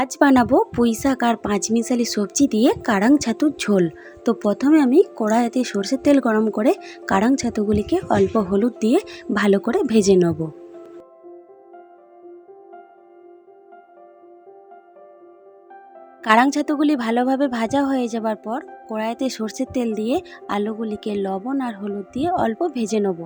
আজ বানাবো পুঁই শাক আর পাঁচমিশালি সবজি দিয়ে কাড়াং ছাতুর ঝোল। তো প্রথমে আমি কড়াইতে সর্ষের তেল গরম করে কাড়াং ছাতুগুলিকে অল্প হলুদ দিয়ে ভালো করে ভেজে নেব। কাড়াং ছাতুগুলি ভালোভাবে ভাজা হয়ে যাবার পর কড়াইতে সর্ষের তেল দিয়ে আলুগুলিকে লবণ আর হলুদ দিয়ে অল্প ভেজে নেব।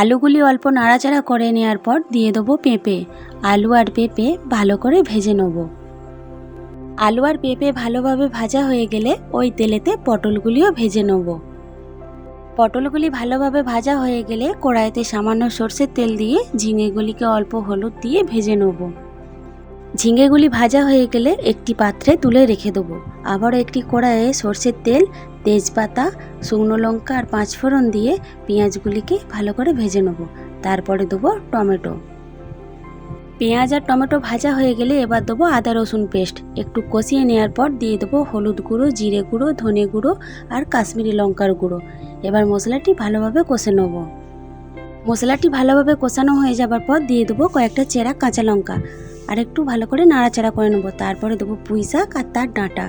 আলুগুলি অল্প নাড়াচাড়া করে নেওয়ার পর দিয়ে দেবো পেঁপে। আলু আর পেঁপে ভালো করে ভেজে নেব। আলু আর পেঁপে ভালোভাবে ভাজা হয়ে গেলে ওই তেলেতে পটলগুলিও ভেজে নেব। পটলগুলি ভালোভাবে ভাজা হয়ে গেলে কড়াইতে সামান্য সর্ষের তেল দিয়ে ঝিঙেগুলিকে অল্প হলুদ দিয়ে ভেজে নেব। ঝিঙেগুলি ভাজা হয়ে গেলে একটি পাত্রে তুলে রেখে দেবো। আবার একটি কড়াইয়ে সর্ষের তেল, তেজপাতা, শুকনো লঙ্কা আর পাঁচফোড়ন দিয়ে পেঁয়াজগুলিকে ভালো করে ভেজে নেব। তারপরে দেবো টমেটো। পেঁয়াজ আর টমেটো ভাজা হয়ে গেলে এবার দেবো আদা রসুন পেস্ট। একটু কষিয়ে নেওয়ার পর দিয়ে দেবো হলুদ গুঁড়ো, জিরে গুঁড়ো, ধনে গুঁড়ো আর কাশ্মীরি লঙ্কার গুঁড়ো। এবার মশলাটি ভালোভাবে কষে নেব। মশলাটি ভালোভাবে কষানো হয়ে যাবার পর দিয়ে দেবো কয়েকটা চেরা কাঁচা লঙ্কা। আর একটু ভালো করে নাড়াচাড়া করে নেব। তারপরে দেবো পুঁই শাক আর তার ডাঁটা।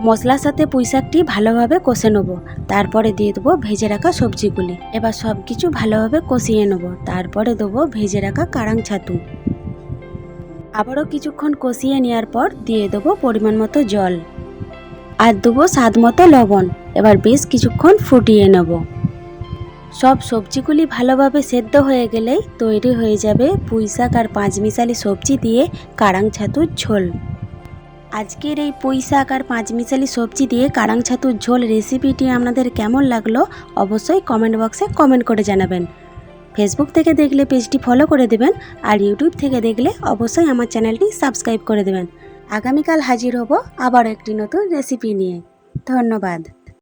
মশলার সাথে পুঁই শাকটি ভালোভাবে কষে নেব। তারপরে দিয়ে দেবো ভেজে রাখা সবজিগুলি। এবার সব কিছু ভালোভাবে কষিয়ে নেব। তারপরে দেবো ভেজে রাখা কাড়াং ছাতু। আবারও কিছুক্ষণ কষিয়ে নেওয়ার পর দিয়ে দেবো পরিমাণ মতো জল। আর দেবো স্বাদ মতো লবণ। এবার বেশ কিছুক্ষণ ফুটিয়ে নেব। সব সবজিগুলি ভালোভাবে সেদ্ধ হয়ে গেলেই তৈরি হয়ে যাবে পুঁই শাক আর পাঁচমিশালি সবজি দিয়ে কারাং ছাতুর ঝোল। আজকের এই পুঁই শাক আর পাঁচমিশালি সবজি দিয়ে কারাং ছাতুর ঝোল রেসিপিটি আপনাদের কেমন লাগল অবশ্যই কমেন্ট বক্সে কমেন্ট করে জানাবেন। ফেসবুক থেকে দেখলে পেজটি ফলো করে দেবেন আর ইউটিউব থেকে দেখলে অবশ্যই আমার চ্যানেলটি সাবস্ক্রাইব করে দেবেন। আগামীকাল হাজির হব আবার একটি নতুন রেসিপি নিয়ে। ধন্যবাদ।